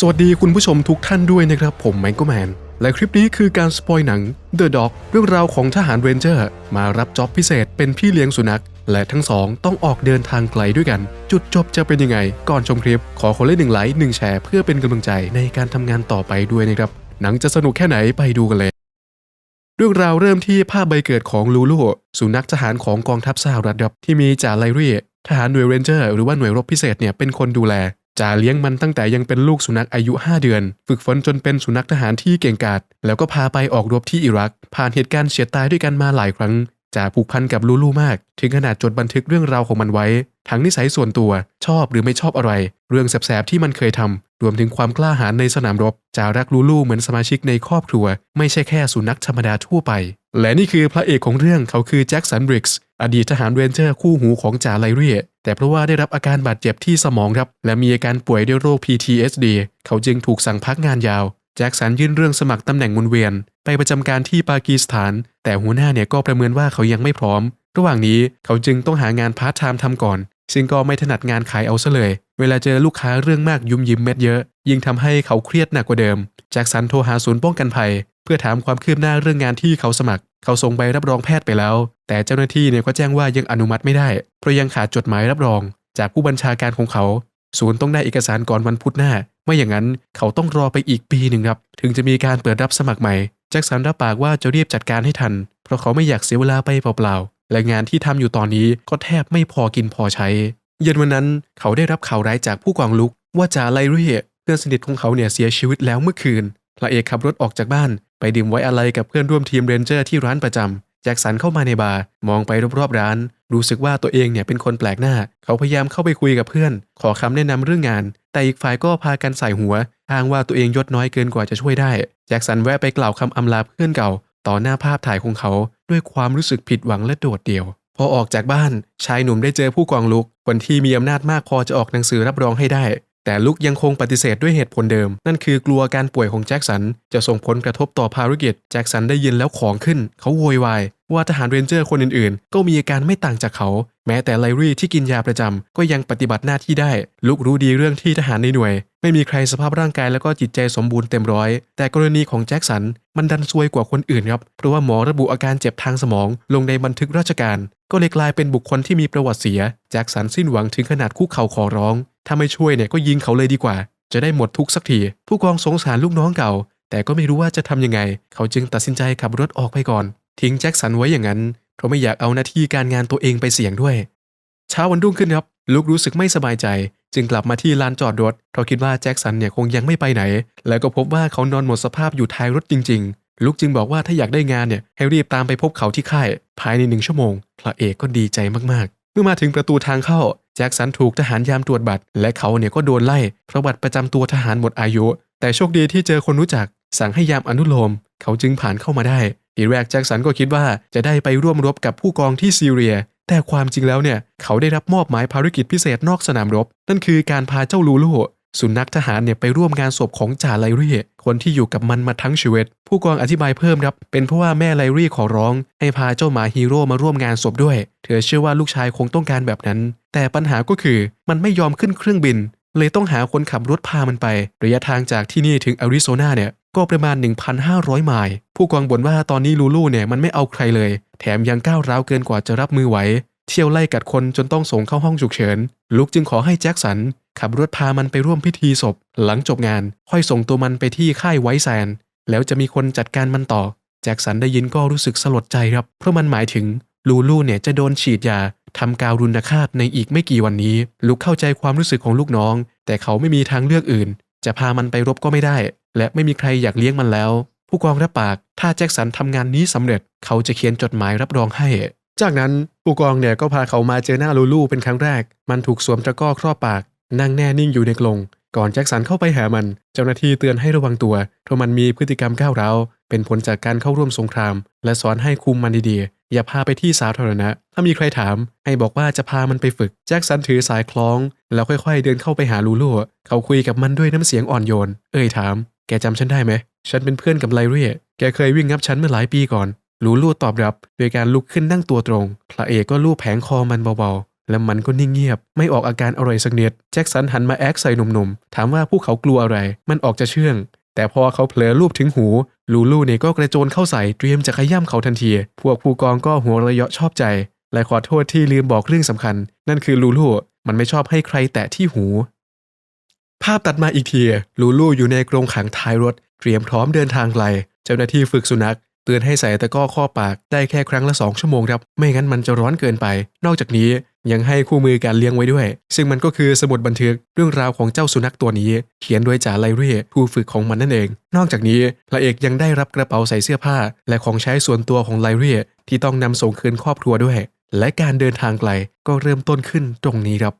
สวัสดีคุณผู้ชมทุกท่านด้วยนะครับ ผมแมงโกแมน และคลิปนี้คือการสปอยหนัง The Dog เรื่องราวของทหารเรนเจอร์ มารับจ็อบพิเศษเป็นพี่เลี้ยงสุนัข และทั้งสองต้องออกเดินทางไกลด้วยกัน จุดจบจะเป็นยังไง ก่อนชมคลิป ขอคนละหนึ่งไลค์หนึ่งแชร์เพื่อเป็นกำลังใจในการทำงานต่อไปด้วยนะครับ หนังจะสนุกแค่ไหนไปดูกันเลยเรื่องราวเริ่มที่ภาพใบเกิดของลูลูสุนัขทหารของกองทัพสหรัฐครับที่มีจ่าไลรี่ทหารหน่วยเรนเจอร์หรือว่าหน่วยรบพิเศษเนี่ยเป็นคนดูแล จ่าเลี้ยงมันตั้งแต่ยังเป็นลูกสุนัขอายุ 5 เดือน ฝึกฝนจนเป็นสุนัขทหารที่เก่งกาจแล้วก็พาไปออกรบที่อิรัก ผ่านเหตุการณ์เฉียดตายด้วยกันมาหลายครั้งจ่าผูกพันกับลูลูมาก ถึงขนาดจดบันทึกเรื่องราวของมันไว้ ทั้งนิสัยส่วนตัว ชอบหรือไม่ชอบอะไร เรื่องแสบๆที่มันเคยทำรวมถึงความกล้าหาญในสนามรบจ่ารักลูลูเหมือนสมาชิกในครอบครัว ไม่ใช่แค่สุนัขธรรมดาทั่วไป และนี่คือพระเอกของเรื่องเขาคือแจ็คสันบริกส์อดีตทหารเรนเจอร์คู่หูของจ่าไลเรีย แต่เพราะว่าได้รับอาการบาดเจ็บที่สมองครับ และมีอาการป่วยด้วยโรค PTSD เขาจึงถูกสั่งพักงานยาว แจ็คสันยื่นเรื่องสมัครตำแหน่งหมุนเวียน ไปประจำการที่ปากีสถาน แต่หัวหน้าเนี่ยก็ประเมินว่าเขายังไม่พร้อม ระหว่างนี้เขาจึงต้องหางานพาร์ทไทม์ทำก่อน ซึ่งก็ไม่ถนัดงานขายเอาซะเลย เวลาเจอลูกค้าเรื่องมากยุ่มยิ้มเม็ดเยอะ ยิ่งทำให้เขาเครียดหนักกว่าเดิมแจ็คสันโทรหาศูนย์ป้องกันภัย เพื่อถามความคืบหน้าเรื่องงานที่เขาสมัคร เขาส่งใบรับรองแพทย์ไปแล้ว แต่เจ้าหน้าที่เนี่ยก็แจ้งว่ายังอนุมัติไม่ได้ เพราะยังขาดจดหมายรับรอง จากผู้บัญชาการของเขา ศูนย์ต้องได้เอกสารก่อนวันพุธหน้า ไม่อย่างนั้นเขาต้องรอไปอีกปีหนึ่งครับ ถึงจะมีการเปิดรับสมัครใหม่แจ็คสันรับปากว่าจะรีบจัดการให้ทัน เพราะเขาไม่อยากเสียเวลาไปเปล่าๆ และงานที่ทำอยู่ตอนนี้ก็แทบไม่พอกินพอใช้ เย็นวันนั้นเขาได้รับข่าวร้ายจากผู้กองลุก ว่าจ่าไลเรียเพื่อนสนิทของเขาเนี่ยเสียชีวิตแล้วเมื่อคืนพระเอกขับรถออกจากบ้าน ไปดื่มไว้อะไรกับเพื่อนร่วมทีมเรนเจอร์ที่ร้านประจำแจ็คสันเข้ามาในบาร์มองไปรอบๆร้าน รู้สึกว่าตัวเองเนี่ยเป็นคนแปลกหน้า เขาพยายามเข้าไปคุยกับเพื่อน ขอคำแนะนำเรื่องงาน แต่อีกฝ่ายก็พากันใส่หัวอ้างว่าตัวเองยศน้อยเกินกว่าจะช่วยได้ แจ็คสันแวะไปกล่าวคำอำลาเพื่อนเก่า ต่อหน้าภาพถ่ายของเขา ด้วยความรู้สึกผิดหวังและโดดเดี่ยว พอออกจากบ้าน ชายหนุ่มได้เจอผู้กองลุกคนที่มีอำนาจมากพอจะออกหนังสือรับรองให้ได้ แต่ลุกยังคงปฏิเสธด้วยเหตุผลเดิม นั่นคือกลัวการป่วยของแจ็คสัน จะส่งผลกระทบต่อภารกิจ แจ็คสันได้ยินแล้วของขึ้น เขาโวยวายว่าทหารเรนเจอร์คนอื่นๆ ก็มีอาการไม่ต่างจากเขา แม้แต่ไลรี่ที่กินยาประจำก็ยังปฏิบัติหน้าที่ได้ ลุกรู้ดีเรื่องที่ทหารในหน่วย ไม่มีใครสภาพร่างกายแล้วก็จิตใจสมบูรณ์เต็มร้อย แต่กรณีของแจ็คสัน มันดันซวยกว่าคนอื่นครับ เพราะว่าหมอระบุอาการเจ็บทางสมอง ลงในบันทึกราชการ ก็เลยกลายเป็นบุคคลที่มีประวัติเสีย แจ็คสันสิ้นหวังถึงขนาดคุกเข่าขอร้อง ถ้าไม่ช่วยเนี่ยก็ยิงเขาเลยดีกว่า จะได้หมดทุกสักที ผู้กองสงสารลูกน้องเก่า แต่ก็ไม่รู้ว่าจะทำยังไง เขาจึงตัดสินใจขับรถออกไปก่อน ทิ้งแจ็คสันไว้อย่างนั้น เพราะไม่อยากเอาหน้าที่การงานตัวเองไปเสี่ยงด้วย เช้าวันรุ่งขึ้นครับลุกรู้สึกไม่สบายใจ จึงกลับมาที่ลานจอดรถ เพราะคิดว่าแจ็คสันเนี่ยคงยังไม่ไปไหน แล้วก็พบว่าเขานอนหมดสภาพอยู่ท้ายรถจริง ๆลุกจึงบอกว่าถ้าอยากได้งานเนี่ยให้รีบตามไปพบเขาที่ค่าย ภายในหนึ่งชั่วโมง พระเอกก็ดีใจมากๆ เมื่อมาถึงประตูทางเข้า แจ็คสันถูกทหารยามตรวจบัตร และเขาเนี่ยก็โดนไล่เพราะบัตรประจำตัวทหารหมดอายุ แต่โชคดีที่เจอคนรู้จัก สั่งให้ยามอนุโลม เขาจึงผ่านเข้ามาได้ทีแรกแจ็คสันก็คิดว่าจะได้ไปร่วมรบกับผู้กองที่ซีเรีย แต่ความจริงแล้วเนี่ย เขาได้รับมอบหมายภารกิจพิเศษนอกสนามรบ นั่นคือการพาเจ้าลูลู สุนัขทหารเนี่ยไปร่วมงานศพของจ่าไลรี่ คนที่อยู่กับมันมาทั้งชีวิต ผู้กองอธิบายเพิ่มครับ เป็นเพราะว่าแม่ไลรี่ขอร้อง ให้พาเจ้าหมาฮีโร่มาร่วมงานศพด้วย เธอเชื่อว่าลูกชายคงต้องการแบบนั้น แต่ปัญหาก็คือมันไม่ยอมขึ้นเครื่องบิน เลยต้องหาคนขับรถพามันไป ระยะทางจากที่นี่ถึงอาริโซนาเนี่ยก็ประมาณ 1,500 ไมล์ ผู้กองบ่นว่าตอนนี้ลูลูเนี่ยมันไม่เอาใครเลย แถมยังก้าวร้าวเกินกว่าจะรับมือไหว เที่ยวไล่กัดคนจนต้องส่งเข้าห้องฉุกเฉิน ลุกจึงขอให้แจ็คสัน ขับรถพามันไปร่วมพิธีศพ หลังจบงาน ค่อยส่งตัวมันไปที่ค่ายไวท์แซน แล้วจะมีคนจัดการมันต่อ แจ็คสันได้ยินก็รู้สึกสลดใจครับ เพราะมันหมายถึงลูลูเนี่ยจะโดนฉีดยาทำกาวรุณฆาตในอีกไม่กี่วันนี้ ลุกเข้าใจความรู้สึกของลูกน้อง แต่เขาไม่มีทางเลือกอื่น จะพามันไปรบก็ไม่ได้ และไม่มีใครอยากเลี้ยงมันแล้ว ผู้กองรับปาก ถ้าแจ็คสันทำงานนี้สำเร็จ เขาจะเขียนจดหมายรับรองให้ จากนั้นผู้กองเนี่ยก็พาเขามาเจอหน้าลูลูเป็นครั้งแรก มันถูกสวมตะกร้อครอบปาก นั่งแน่นิ่งอยู่ในกรงก่อนแจ็คสันเข้าไปหามัน เจ้าหน้าที่เตือนให้ระวังตัว เพราะมันมีพฤติกรรมก้าวร้าวเป็นผลจากการเข้าร่วมสงคราม และสอนให้คุมมันดีๆ อย่าพาไปที่สาธารณะ ถ้ามีใครถาม ให้บอกว่าจะพามันไปฝึก แจ็คสันถือสายคล้อง แล้วค่อยๆ เดินเข้าไปหาลูลูเขาคุยกับมันด้วยน้ำเสียงอ่อนโยน เอ่ยถาม แกจำฉันได้ไหม ฉันเป็นเพื่อนกับไลเรียแกเคยวิ่งงับฉันเมื่อหลายปีก่อน ลูลูตอบรับโดยการลุกขึ้นนั่งตัวตรง พระเอกก็ลูบแผงคอมันเบาๆ และมันก็นิ่งเงียบ ไม่ออกอาการอะไรสักนิดแจ็คสันหันมาแอคใส่หนุ่มๆ ถามว่าพวกเขากลัวอะไร มันออกจะเชื่อง แต่พอเขาเผลอรูปถึงหู ลูลูเนี่ยก็กระโจนเข้าใส่เตรียมจะขย้ำเขาทันที พวกผู้กองก็หัวระยะชอบใจ และขอโทษที่ลืมบอกเรื่องสำคัญ นั่นคือลูลูมันไม่ชอบให้ใครแตะที่หู ภาพตัดมาอีกที ลูลูอยู่ในกรงขังท้ายรถ เตรียมพร้อมเดินทางไกล เจ้าหน้าที่ฝึกสุนัข เตือนให้ใส่ตะก้อข้อปากได้แค่ครั้งละ 2 ชั่วโมงครับ ไม่งั้นมันจะร้อนเกินไป นอกจากนี้ยังให้คู่มือการเลี้ยงไว้ด้วย ซึ่งมันก็คือสมุดบันทึกเรื่องราวของเจ้าสุนัขตัวนี้ เขียนโดยจ่าไลเร่ผู้ฝึกของมันนั่นเอง นอกจากนี้พระเอกยังได้รับกระเป๋าใส่เสื้อผ้า และของใช้ส่วนตัวของไลเร่ที่ต้องนำส่งคืนครอบครัวด้วย และการเดินทางไกลก็เริ่มต้นขึ้นตรงนี้ครับ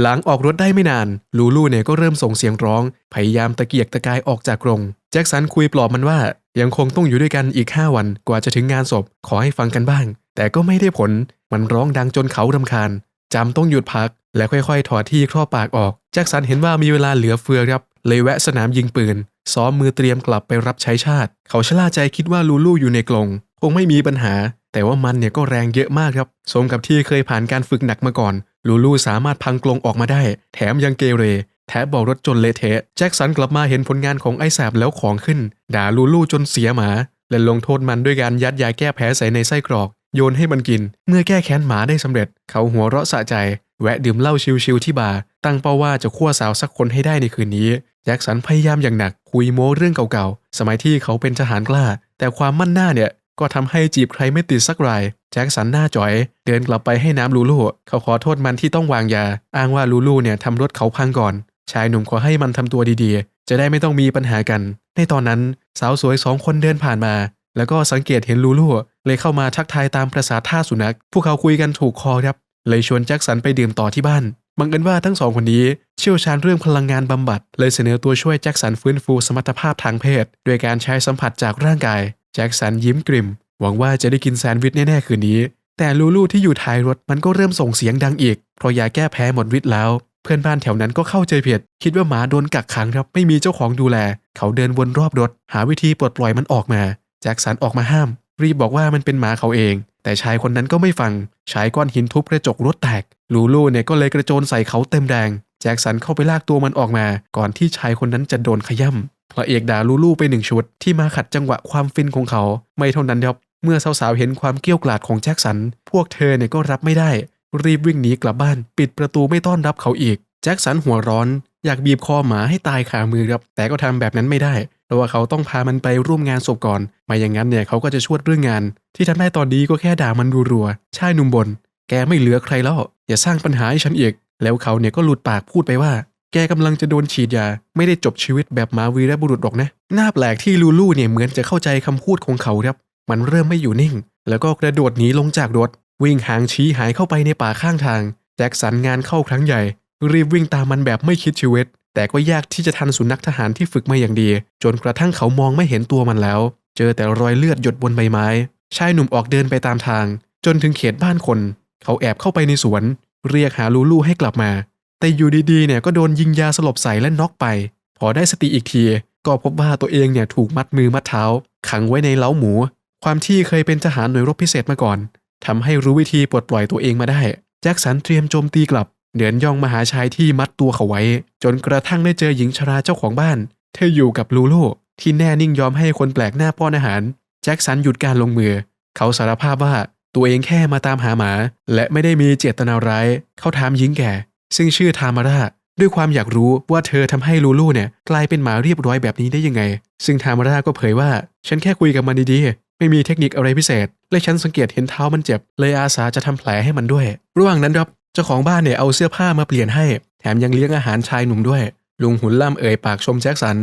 หลังออกรถได้ไม่นาน ลูลูเนี่ยก็เริ่มส่งเสียงร้อง พยายามตะเกียกตะกายออกจากกรง แจ็คสันคุยปลอบมันว่า ยังคงต้องอยู่ด้วยกันอีก 5 วันกว่าจะถึงงานศพขอให้ฟังกันบ้าง แต่ก็ไม่ได้ผลมันร้องดังจนเขารำคาญจำต้องหยุดพัก และค่อยๆ ถอดที่ครอบปากออกแจ็คสันเห็นว่ามีเวลาเหลือเฟือครับ เลยแวะสนามยิงปืน ซ้อมมือเตรียมกลับไปรับใช้ชาติ เขาชะล่าใจคิดว่าลูลูอยู่ในกรงคงไม่มีปัญหา แต่ว่ามันเนี่ยก็แรงเยอะมากครับ สมกับที่เคยผ่านการฝึกหนักมาก่อน ลูลูสามารถพังกรงออกมาได้ แถมยังเกเร แถบบอกรถจนเละเทะ แจ็คสันกลับมาเห็นผลงานของไอ้แสบแล้วของขึ้น ด่าลูลูจนเสียหมา และลงโทษมันด้วยการยัดยาแก้แพ้ใส่ในไส้กรอก โยนให้มันกิน เมื่อแก้แค้นหมาได้สำเร็จ เขาหัวเราะสะใจ แวะดื่มเหล้าชิวๆที่บาร์ ตั้งเป้าว่าจะคั่วสาวสักคนให้ได้ในคืนนี้ แจ็คสันพยายามอย่างหนัก คุยโม้เรื่องเก่าๆ สมัยที่เขาเป็นทหารกล้า แต่ความมั่นหน้าเนี่ยก็ทำให้จีบใครไม่ติดสักราย แจ็คสันหน้าจ่อย เดินกลับไปให้น้ำลูลู เขาขอโทษมันที่ต้องวางยา อ้างว่าลูลูเนี่ยทำรถเขาพังก่อน ชายหนุ่มขอให้มันทำตัวดีๆ จะได้ไม่ต้องมีปัญหากัน ในตอนนั้นสาวสวยสองคนเดินผ่านมา แล้วก็สังเกตเห็นลูลูเลยเข้ามาทักทายตามประษาท่าสุนัข พวกเขาคุยกันถูกคอครับ เลยชวนแจ็คสันไปดื่มต่อที่บ้าน บังเอิญว่าทั้งสองคนนี้เชี่ยวชาญเรื่องพลังงานบำบัด เลยเสนอตัวช่วยแจ็คสันฟื้นฟูสมรรถภาพทางเพศด้วยการใช้สัมผัสจากร่างกาย แจ็คสันยิ้มกริมหวังว่าจะได้กินแซนด์วิชแน่ๆคืนนี้ แต่ลูลูที่อยู่ท้ายรถมันก็เริ่มส่งเสียงดังอีก เพราะยาแก้แพ้หมดฤทธิ์แล้ว เพื่อนบ้านแถวนั้นก็เข้าใจผิดคิดว่าหมาโดนกักขังครับไม่มีเจ้าของดูแล เขาเดินวนรอบรถ หาวิธีปลดปล่อยมันออกมา แจ็คสันออกมาห้าม รีบบอกว่ามันเป็นหมาเขาเอง แต่ชายคนนั้นก็ไม่ฟังใช้ก้อนหินทุบกระจกรถแตก ลูลูเนี่ยก็เลยกระโจนใส่เขาเต็มแรง แจ็คสันเข้าไปลากตัวมันออกมา ก่อนที่ชายคนนั้นจะโดนขย่ำพระเอกด่าลูลูไปหนึ่งชุด ที่มาขัดจังหวะความฟินของเขา ไม่เท่านั้นครับเมื่อสาวๆเห็นความเกี้ยวกราดของแจ็คสัน พวกเธอเนี่ยก็รับไม่ได้ รีบวิ่งหนีกลับบ้าน ปิดประตูไม่ต้อนรับเขาอีก แจ็คสันหัวร้อน อยากบีบคอหมาให้ตายคามือครับ แต่ก็ทำแบบนั้นไม่ได้เพราะว่าเขาต้องพามันไปร่วมงานศพก่อนไม่อย่างนั้นเนี่ยเขาก็จะชวดเรื่องงาน ที่ทำได้ตอนนี้ก็แค่ด่ามันรัวๆชายหนุ่มบน แกไม่เหลือใครแล้วอย่าสร้างปัญหาให้ฉันอีก แล้วเขาเนี่ยก็หลุดปากพูดไปว่า แกกำลังจะโดนฉีดยา ไม่ได้จบชีวิตแบบหมาวีรบุรุษหรอกนะหน้าแปลกที่ลูลูเนี่ยเหมือนจะเข้าใจคำพูดของเขาครับ มันเริ่มไม่อยู่นิ่ง แล้วก็กระโดดหนีลงจากรถ วิ่งหางชี้หายเข้าไปในป่าข้างทาง แจ็คสันงานเข้าครั้งใหญ่ รีบวิ่งตามมันแบบไม่คิดชีวิต แต่ก็ยากที่จะทันสุนัขทหารที่ฝึกมาอย่างดี จนกระทั่งเขามองไม่เห็นตัวมันแล้ว เจอแต่รอยเลือดหยดบนใบไม้ ชายหนุ่มออกเดินไปตามทาง จนถึงเขตบ้านคน เขาแอบเข้าไปในสวน เรียกหาลูลูให้กลับมา แต่อยู่ดีๆเนี่ยก็โดนยิงยาสลบใส่และน็อกไป พอได้สติอีกที ก็พบว่าตัวเองเนี่ยถูกมัดมือมัดเท้า ขังไว้ในเล้าหมู ความที่เคยเป็นทหารหน่วยรบพิเศษมาก่อน ทำให้รู้วิธีปลดปล่อยตัวเองมาได้ แจ็คสันเตรียมโจมตีกลับ เดินย่องมาหาชายที่มัดตัวเขาไว้ จนกระทั่งได้เจอหญิงชราเจ้าของบ้าน เธออยู่กับลูลูที่แน่นิ่งยอมให้คนแปลกหน้าป้อนอาหาร แจ็คสันหยุดการลงมือ เขาสารภาพว่าตัวเองแค่มาตามหาหมา และไม่ได้มีเจตนาร้าย เขาถามหญิงแก่ ซึ่งชื่อทามาราด้วยความอยากรู้ว่าเธอทำให้ลูลูเนี่ยกลายเป็นหมาเรียบร้อยแบบนี้ได้ยังไง ซึ่งทามาราก็เผยว่า ฉันแค่คุยกับมันดีๆ ไม่มีเทคนิคอะไรพิเศษ และฉันสังเกตเห็นเท้ามันเจ็บ เลยอาสาจะทำแผลให้มันด้วย ระหว่างนั้นครับเจ้าของบ้านเนี่ยเอาเสื้อผ้ามาเปลี่ยนให้ แถมยังเลี้ยงอาหารชายหนุ่มด้วย ลุงหุ่นล่ำเอ่ยปากชมแจ็คสัน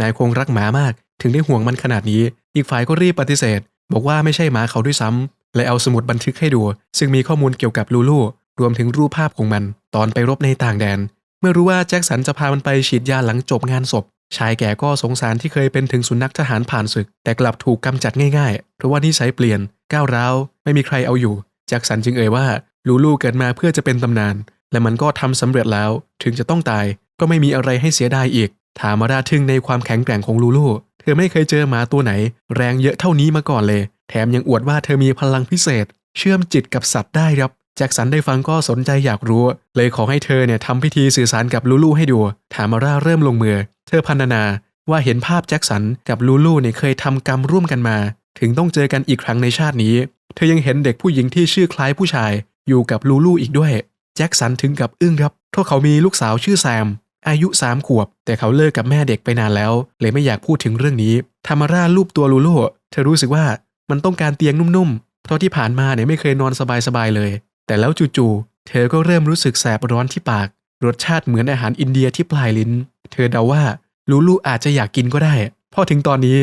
นายคงรักหมามาก ถึงได้ห่วงมันขนาดนี้ อีกฝ่ายก็รีบปฏิเสธ บอกว่าไม่ใช่หมาเขาด้วยซ้ำเลยเอาสมุดบันทึกให้ดู ซึ่งมีข้อมูลเกี่ยวกับลูลูรวมถึงรูปภาพของมัน ตอนไปรบในต่างแดน เมื่อรู้ว่าแจ็คสันจะพามันไปฉีดยาหลังจบงานศพ ชายแก่ก็สงสารที่เคยเป็นถึงสุนัขทหารผ่านศึก แต่กลับถูกกำจัดง่ายๆ เพราะว่านิสัยเปลี่ยน ก้าวร้าว ไม่มีใครเอาอยู่จ็คสันจึงเอ่ยว่า ลูลูเกิดมาเพื่อจะเป็นตำนาน และมันก็ทำสำเร็จแล้ว ถึงจะต้องตาย ก็ไม่มีอะไรให้เสียดายอีก ถามาราทึ่งในความแข็งแกร่งของลูลู เธอไม่เคยเจอหมาตัวไหน แรงเยอะเท่านี้มาก่อนเลย แถมยังอวดว่าเธอมีพลังพิเศษ เชื่อมจิตกับสัตว์ได้ครับแจ็คสันได้ฟังก็สนใจอยากรู้ เลยขอให้เธอเนี่ยทำพิธีสื่อสารกับลูลูให้ดู ถามาร่าเริ่มลงมือ เธอพรรณนาว่าเห็นภาพแจ็คสันกับลูลูเนี่ยเคยทำกรรมร่วมกันมา ถึงต้องเจอกันอีกครั้งในชาตินี้ เธอยังเห็นเด็กผู้หญิงที่ชื่อคล้ายผู้ชาย อยู่กับลูลูอีกด้วย แจ็คสันถึงกับอึ้งครับเพราะเขามีลูกสาวชื่อแซม อายุสามขวบ แต่เขาเลิกกับแม่เด็กไปนานแล้ว เลยไม่อยากพูดถึงเรื่องนี้ทามาร่ารูปตัวลูลูเธอรู้สึกว่ามันต้องการเตียงนุ่มๆ เพราะที่ผ่านมาเนี่ยไม่เคยนอนสบายๆเลย แต่แล้วจู่ๆ เธอก็เริ่มรู้สึกแสบร้อนที่ปาก รสชาติเหมือนอาหารอินเดียที่ปลายลิ้น เธอเดาว่าลูลูอาจจะอยากกินก็ได้ พอถึงตอนนี้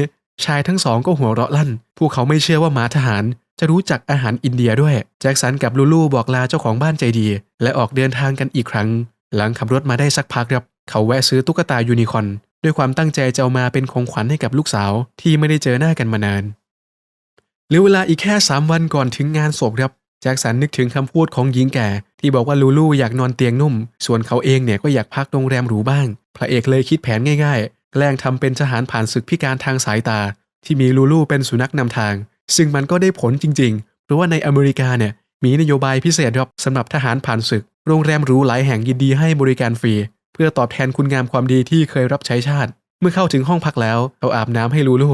ชายทั้งสองก็หัวเราะลั่น พวกเขาไม่เชื่อว่าหมาทหาร จะรู้จักอาหารอินเดียด้วย แจ็คสันกับลูลูบอกลาเจ้าของบ้านใจดี และออกเดินทางกันอีกครั้ง หลังขับรถมาได้สักพักครับ เขาแวะซื้อตุ๊กตายูนิคอร์นด้วยความตั้งใจจะเอามาเป็นของขวัญให้กับลูกสาวที่ไม่ได้เจอหน้ากันมานานเหลือเวลาอีกแค่ 3 วันก่อนถึงงานศพครับ จ็คสันนึกถึงคำพูดของหญิงแก่ ที่บอกว่าลูลูอยากนอนเตียงนุ่ม ส่วนเขาเองเนี่ยก็อยากพักโรงแรมหรูบ้าง พระเอกเลยคิดแผนง่ายๆ แกล้งทำเป็นทหารผ่านศึกพิการทางสายตา ที่มีลูลูเป็นสุนัขนำทาง ซึ่งมันก็ได้ผลจริงๆ เพราะว่าในอเมริกาเนี่ยมีนโยบายพิเศษครับสำหรับทหารผ่านศึก โรงแรมหรูหลายแห่งยินดีให้บริการฟรี เพื่อตอบแทนคุณงามความดีที่เคยรับใช้ชาติ เมื่อเข้าถึงห้องพักแล้วเขาอาบน้ำให้ลูลู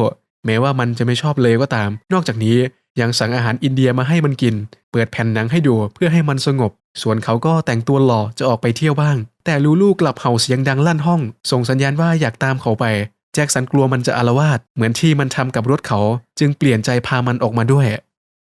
แม้ว่ามันจะไม่ชอบเลยก็ตาม นอกจากนี้ ยังสั่งอาหารอินเดียมาให้มันกิน เปิดแผ่นหนังให้ดูเพื่อให้มันสงบ ส่วนเขาก็แต่งตัวหล่อจะออกไปเที่ยวบ้าง แต่ลูลูกลับเห่าเสียงดังลั่นห้อง ส่งสัญญาณว่าอยากตามเขาไป แจ็คสันกลัวมันจะอาละวาดเหมือนที่มันทำกับรถเขา จึงเปลี่ยนใจพามันออกมาด้วย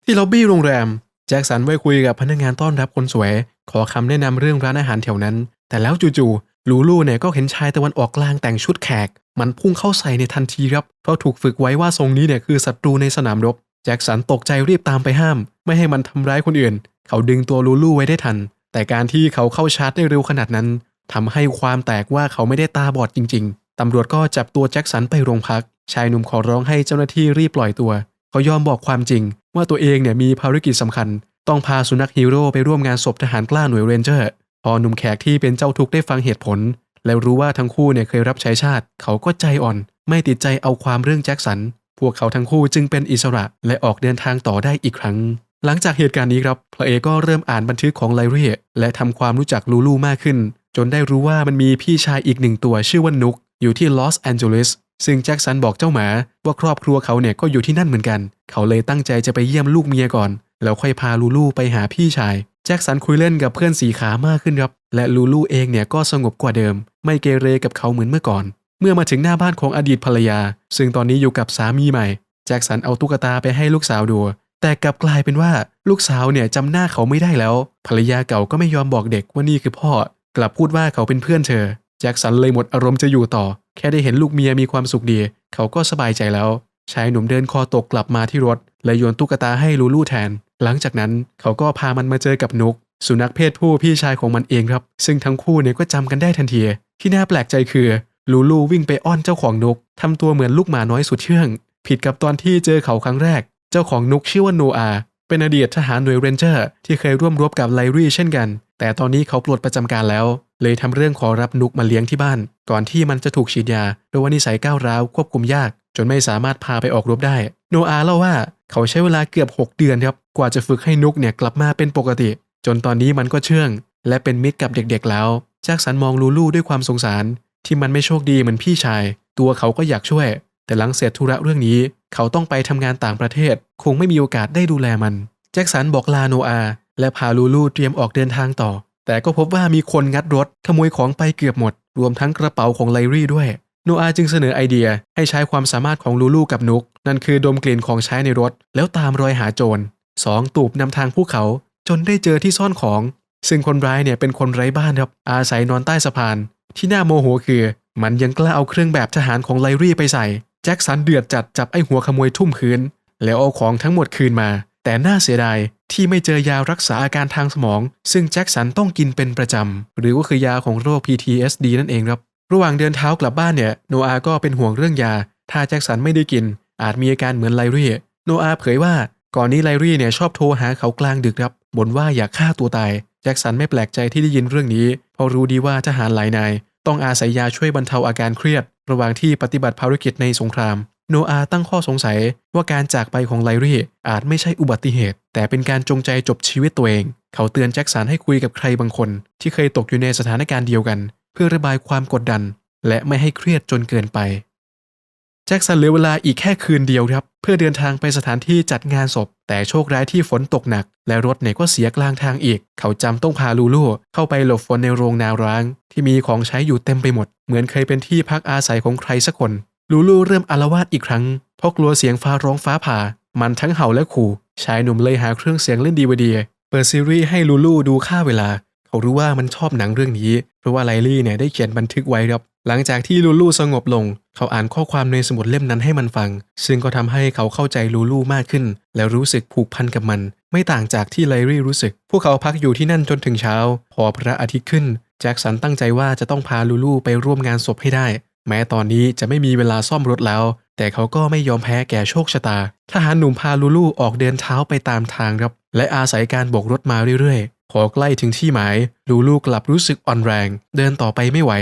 ที่ล็อบบี้โรงแรม แจ็คสันไว้คุยกับพนักงานต้อนรับคนสวย ขอคำแนะนำเรื่องร้านอาหารแถวนั้น แต่แล้วจู่ๆลูลูเนี่ยก็เห็นชายตะวันออกกลางแต่งชุดแขกมันพุ่งเข้าใส่ในทันทีครับ เพราะถูกฝึกไว้ว่าทรงนี้เนี่ยคือศัตรูในสนามรบ แจ็คสันตกใจรีบตามไปห้าม ไม่ให้มันทำร้ายคนอื่น เขาดึงตัวลูลูไว้ได้ทัน แต่การที่เขาเข้าชาร์จได้เร็วขนาดนั้นทำให้ความแตกว่าเขาไม่ได้ตาบอดจริง ๆ ตำรวจก็จับตัวแจ็คสันไปโรงพัก ชายหนุ่มขอร้องให้เจ้าหน้าที่รีบปล่อยตัว เขายอมบอกความจริง ว่าตัวเองเนี่ยมีภารกิจสำคัญ ต้องพาสุนัขฮีโร่ไปร่วมงานศพทหารกล้าหน่วยเรนเจอร์ พอหนุ่มแขกที่เป็นเจ้าทุกข์ได้ฟังเหตุผล แล้วรู้ว่าทั้งคู่เนี่ยเคยรับใช้ชาติ เขาก็ใจอ่อน ไม่ติดใจเอาความเรื่องแจ็คสัน พวกเขาทั้งคู่จึงเป็นอิสระและออกเดินทางต่อได้อีกครั้ง หลังจากเหตุการณ์นี้ครับพระเอกก็เริ่มอ่านบันทึกของไลเรียและทำความรู้จักลูลูมากขึ้น จนได้รู้ว่ามันมีพี่ชายอีกหนึ่งตัวชื่อว่านุก อยู่ที่ลอสแอนเจลิสซึ่งแจ็คสันบอกเจ้าหมาว่าครอบครัวเขาเนี่ยก็อยู่ที่นั่นเหมือนกัน เขาเลยตั้งใจจะไปเยี่ยมลูกเมียก่อน แล้วค่อยพาลูลูไปหาพี่ชาย แจ็คสันคุยเล่นกับเพื่อนสีขามากขึ้นครับ และลูลูเองเนี่ยก็สงบกว่าเดิม ไม่เกเรกับเขาเหมือนเมื่อก่อน เมื่อมาถึงหน้าบ้านของอดีตภรรยา ซึ่งตอนนี้อยู่กับสามีใหม่ แจ็คสันเอาตุ๊กตาไปให้ลูกสาวดู แต่กลับกลายเป็นว่าลูกสาวเนี่ยจำหน้าเขาไม่ได้แล้ว ภรรยาเก่าก็ไม่ยอมบอกเด็กว่านี่คือพ่อ กลับพูดว่าเขาเป็นเพื่อนเธอ แจ็คสันเลยหมดอารมณ์จะอยู่ต่อ แค่ได้เห็นลูกเมียมีความสุขดี เขาก็สบายใจแล้ว ชายหนุ่มเดินคอตกกลับมาที่รถ และโยนตุ๊กตาให้ลูลูแทน หลังจากนั้นเขาก็พามันมาเจอกับนุก สุนัขเพศผู้พี่ชายของมันเองครับ ซึ่งทั้งคู่เนี่ยก็จำกันได้ทันที ที่น่าแปลกใจคือ ลูลูวิ่งไปอ้อนเจ้าของนกทำตัวเหมือนลูกหมาน้อยสุดเชื่อง ผิดกับตอนที่เจอเขาครั้งแรก เจ้าของนกชื่อว่าโนอา เป็นอดีตทหารหน่วยเรนเจอร์ ที่เคยร่วมรบกับไลรี่เช่นกัน แต่ตอนนี้เขาปลดประจำการแล้ว เลยทำเรื่องขอรับนกมาเลี้ยงที่บ้าน ก่อนที่มันจะถูกฉีดยาโดยว่านิสัยก้าวร้าวควบคุมยาก จนไม่สามารถพาไปออกรบได้ โนอาเล่าว่าเขาใช้เวลาเกือบ 6 เดือนครับกว่าจะฝึกให้นกเนี่ยกลับมาเป็นปกติ จนตอนนี้มันก็เชื่อง และเป็นมิตรกับเด็กๆแล้วแจ็คสันมองลูลูด้วยความสงสาร ที่มันไม่โชคดีเหมือนพี่ชาย ตัวเขาก็อยากช่วย แต่หลังเสร็จธุระเรื่องนี้ เขาต้องไปทำงานต่างประเทศ คงไม่มีโอกาสได้ดูแลมัน แจ็คสันบอกลาโนอา และพาลูลูเตรียมออกเดินทางต่อ แต่ก็พบว่ามีคนงัดรถขโมยของไปเกือบหมด รวมทั้งกระเป๋าของไลรี่ด้วย โนอาจึงเสนอไอเดียให้ใช้ความสามารถของลูลูกับนุก นั่นคือดมกลิ่นของใช้ในรถ แล้วตามรอยหาโจรสองตูบนำทางพวกเขา จนได้เจอที่ซ่อนของ ซึ่งคนร้ายเนี่ยเป็นคนไร้บ้านครับอาศัยนอนใต้สะพาน ที่น่าโมโหคือ มันยังกล้าเอาเครื่องแบบทหารของไลรี่ไปใส่ แจ็คสันเดือดจัดจับไอ้หัวขโมยทุ่มคืน แล้วเอาของทั้งหมดคืนมา แต่น่าเสียดายที่ไม่เจอยารักษาอาการทางสมอง ซึ่งแจ็คสันต้องกินเป็นประจำ หรือก็คือยาของโรค PTSD นั่นเองครับ ระหว่างเดินเท้ากลับบ้านเนี่ยโนอาก็เป็นห่วงเรื่องยา ถ้าแจ็คสันไม่ได้กิน อาจมีอาการเหมือนไลรี่โนอาเผยว่าก่อนนี้ไลรี่เนี่ยชอบโทรหาเขากลางดึกครับบ่นว่าอยากฆ่าตัวตาย แจ็คสันไม่แปลกใจที่ได้ยินเรื่องนี้ เพราะรู้ดีว่าทหารหลายนาย ต้องอาศัยยาช่วยบรรเทาอาการเครียด ระหว่างที่ปฏิบัติภารกิจในสงครามโนโนอาตั้งข้อสงสัยว่าการจากไปของไลรี่อาจไม่ใช่อุบัติเหตุ แต่เป็นการจงใจจบชีวิตตัวเอง เขาเตือนแจ็คสันให้คุยกับใครบางคน ที่เคยตกอยู่ในสถานการณ์เดียวกัน เพื่อระบายความกดดัน และไม่ให้เครียดจนเกินไป แจ็คสันเหลือเวลาอีกแค่คืนเดียวครับ เพื่อเดินทางไปสถานที่จัดงานศพ แต่โชคร้ายที่ฝนตกหนัก และรถเนี่ยก็เสียกลางทางอีก เขาจำต้องพาลูลูเข้าไปหลบฝนในโรงนาร้าง ที่มีของใช้อยู่เต็มไปหมด เหมือนเคยเป็นที่พักอาศัยของใครสักคน ลูลูเริ่มอาลวาดอีกครั้งเพราะกลัวเสียงฟ้าร้องฟ้าผ่า มันทั้งเห่าและขู่ ชายหนุ่มเลยหาเครื่องเสียงเล่นดีวดีเปิดซีรีส์ให้ลูลูดูค่าเวลา เขารู้ว่ามันชอบหนังเรื่องนี้เพราะว่าไลลี่เนี่ยได้เขียนบันทึกไว้ครับ หลังจากที่ลูลูสงบลง เขาอ่านข้อความในสมุดเล่มนั้นให้มันฟัง ซึ่งก็ทำให้เขาเข้าใจลูลูมากขึ้น และรู้สึกผูกพันกับมัน ไม่ต่างจากที่ไลลี่รู้สึก พวกเขาพักอยู่ที่นั่นจนถึงเช้า พอพระอาทิตย์ขึ้น แจ็คสันตั้งใจว่าจะต้องพาลูลูไปร่วมงานศพให้ได้ แม้ตอนนี้จะไม่มีเวลาซ่อมรถแล้ว แต่เขาก็ไม่ยอมแพ้แก่โชคชะตาทหารหนุ่มพาลูลูออกเดินเท้าไปตามทางครับ และอาศัยการโบกรถมาเรื่อยๆพอใกล้ถึงที่หมาย ลูลูกลับรู้สึกอ่อนแรง เดินต่อไปไม่ไหว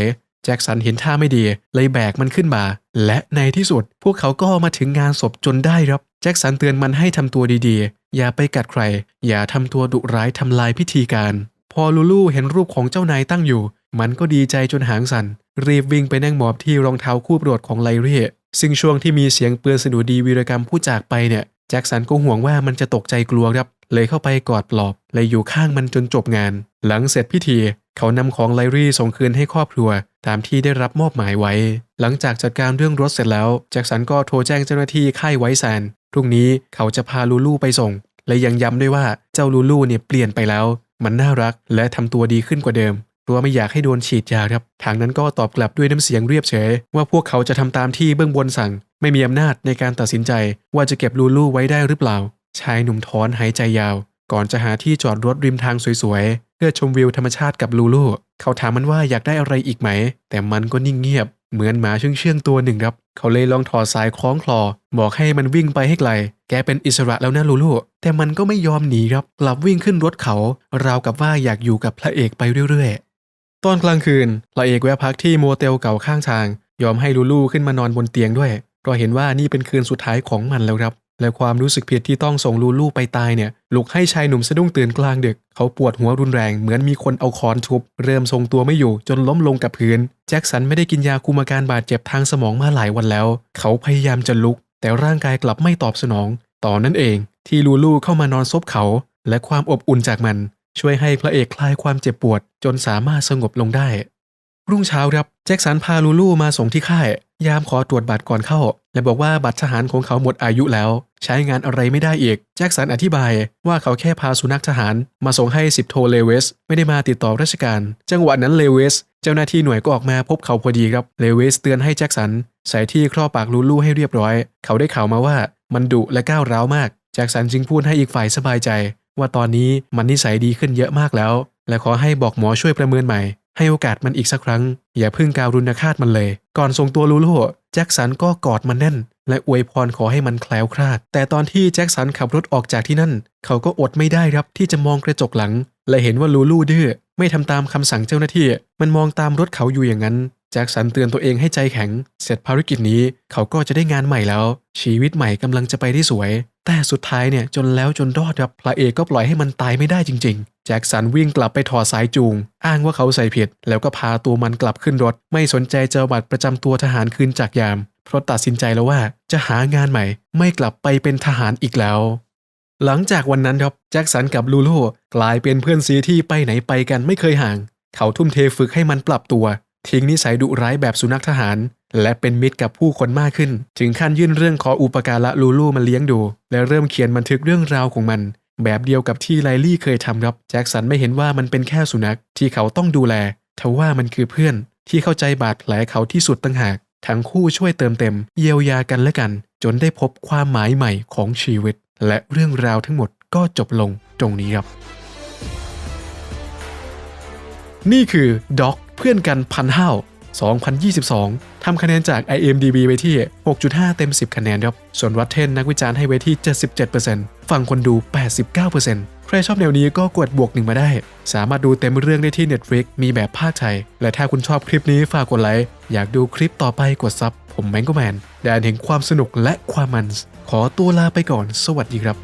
จ็คสันเห็นท่าไม่ดีเลยแบกมันขึ้นมา และในที่สุด พวกเขาก็มาถึงงานศพจนได้ครับแจ็คสันเตือนมันให้ทำตัวดีๆ อย่าไปกัดใคร อย่าทำตัวดุร้ายทำลายพิธีการ พอลูลูเห็นรูปของเจ้านายตั้งอยู่ มันก็ดีใจจนหางสัน่น รีบวิ่งไปนั่งหมอบที่รองเท้าคู่โปรดของไลรียซึ่งช่วงที่มีเสียงเปือนสนุดีวีรกรรมผู้จากไปเนี่ยแจ็คสันก็ห่วงว่ามันจะตกใจกลัวครับ เลยเข้าไปกอดปลอบเลยอยู่ข้างมันจนจบงาน หลังเสร็จพิธี เขานำของไลรี่ส่งคืนให้ครอบครัว ตามที่ได้รับมอบหมายไว้ หลังจากจัดการเรื่องรถเสร็จแล้ว แจ็คสันก็โทรแจ้งเจ้าหน้าที่ค่ายไวแซนพรุ่งนี้เขาจะพาลูลูไปส่ง และยังย้ำด้วยว่าเจ้าลูลูเนี่ยเปลี่ยนไปแล้ว มันน่ารักและทำตัวดีขึ้นกว่าเดิมเพราะว่าไม่อยากให้โดนฉีดยาครับ ทางนั้นก็ตอบกลับด้วยน้ำเสียงเรียบเฉย ว่าพวกเขาจะทำตามที่เบื้องบนสั่ง ไม่มีอำนาจในการตัดสินใจ ว่าจะเก็บลูลูไว้ได้หรือเปล่า ชายหนุ่มถอนหายใจยาว ก่อนจะหาที่จอดรถริมทางสวยๆ เพื่อชมวิวธรรมชาติกับลูลู เขาถามมันว่าอยากได้อะไรอีกไหม แต่มันก็นิ่งเงียบ เหมือนหมาเชื่องเชื่องๆตัวหนึ่งครับ เขาเลยลองถอดสายคล้องคลอ บอกให้มันวิ่งไปให้ไกล แกเป็นอิสระแล้วนะลูลู แต่มันก็ไม่ยอมหนีครับ กลับวิ่งขึ้นรถเขา ราวกับว่าอยากอยู่กับพระเอกไปเรื่อยๆ ตอนกลางคืน พระเอกแวะพักที่โมเตลเก่าข้างทาง ยอมให้ลูลูขึ้นมานอนบนเตียงด้วย เพราะเห็นว่านี่เป็นคืนสุดท้ายของมันแล้วครับ และความรู้สึกผิดที่ต้องส่งลูลูไปตายเนี่ยลุกให้ชายหนุ่มสะดุ้งตื่นกลางดึก เขาปวดหัวรุนแรงเหมือนมีคนเอาค้อนทุบ เริ่มทรงตัวไม่อยู่จนล้มลงกับพื้น แจ็คสันไม่ได้กินยาคุมอาการบาดเจ็บทางสมองมาหลายวันแล้ว เขาพยายามจะลุก แต่ร่างกายกลับไม่ตอบสนอง ต่อนนั้นเอง ที่ลูลูเข้ามานอนซบเขา และความอบอุ่นจากมัน ช่วยให้พระเอกคลายความเจ็บปวด จนสามารถสงบลงได้ รุ่งเช้าครับแจ็คสันพาลูลูมาส่งที่ค่าย ยามขอตรวจบัตรก่อนเข้า และบอกว่าบัตรทหารของเขาหมดอายุแล้ว ใช้งานอะไรไม่ได้อีก แจ็คสันอธิบายว่าเขาแค่พาสุนัขทหาร มาส่งให้สิบโทเลเวส ไม่ได้มาติดต่อราชการ จังหวะนั้นเลเวส เจ้าหน้าที่หน่วยก็ออกมาพบเขาพอดีครับเลเวสเตือนให้แจ็คสันใส่ที่ครอบปากลูลูให้เรียบร้อย เขาได้ข่าวมาว่ามันดุและก้าวร้าวมากแจ็คสันจึงพูดให้อีกฝ่ายสบายใจ ว่าตอนนี้มันนิสัยดีขึ้นเยอะมากแล้ว และขอให้บอกหมอช่วยประเมินใหม่ ให้โอกาสมันอีกสักครั้ง อย่าพึ่งการุณฆาตมันเลย ก่อนส่งตัวลูลู แจ็คสันก็กอดมันแน่น และอวยพรขอให้มันแคล้วคลาด แต่ตอนที่แจ็คสันขับรถออกจากที่นั่น เขาก็อดไม่ได้ครับที่จะมองกระจกหลัง และเห็นว่าลูลูดื้อไม่ทำตามคำสั่งเจ้าหน้าที่ มันมองตามรถเขาอยู่อย่างนั้นแจ็คสันเตือนตัวเองให้ใจแข็ง เสร็จภารกิจนี้เขาก็จะได้งานใหม่แล้ว ชีวิตใหม่กำลังจะไปได้สวย แต่สุดท้ายเนี่ยจนแล้วจนรอดครับพระเอกก็ปล่อยให้มันตายไม่ได้จริงๆแจ็คสันวิ่งกลับไปถอดสายจูง อ้างว่าเขาใส่ผิด แล้วก็พาตัวมันกลับขึ้นรถ ไม่สนใจเจอบัตรประจำตัวทหารคืนจากยาม เพราะตัดสินใจแล้วว่าจะหางานใหม่ ไม่กลับไปเป็นทหารอีกแล้ว หลังจากวันนั้นครับแจ็คสันกับลูโลกลายเป็นเพื่อนซีที่ไปไหนไปกันไม่เคยห่าง เขาทุ่มเทฝึกให้มันปรับตัว ทิ้งนิสัยดุร้ายแบบสุนัขทหาร และเป็นมิตรกับผู้คนมากขึ้น ถึงขั้นยื่นเรื่องขออุปการะลูลูมาเลี้ยงดู และเริ่มเขียนบันทึกเรื่องราวของมัน แบบเดียวกับที่ไลลี่เคยทำครับแจ็คสันไม่เห็นว่ามันเป็นแค่สุนัขที่เขาต้องดูแลทว่ามันคือเพื่อนที่เข้าใจบาดแผลเขาที่สุดตั้งหาก ทั้งคู่ช่วยเติมเต็ม เยียวยากันและกัน จนได้พบความหมายใหม่ของชีวิต และเรื่องราวทั้งหมดก็จบลงตรงนี้ครับ นี่คือด็อกเพื่อนกันพันห้า2022 ทำคะแนนจาก IMDB ไว้ที่ 6.5 เต็ม 10 คะแนนครับ ส่วน Rotten นักวิจารณ์ให้ไว้ที่ 77% ฟังคนดู 89%ใครชอบแนวนี้ก็กดบวกหนึ่งมาได้ สามารถดูเต็มเรื่องได้ที่ Netflix มีแบบภาคไทย และถ้าคุณชอบคลิปนี้ฝากกดไลค์ อยากดูคลิปต่อไปกดซับ ผมแมงโกแมนแดนเห็นความสนุกและความมัน ขอตัวลาไปก่อน สวัสดีครับ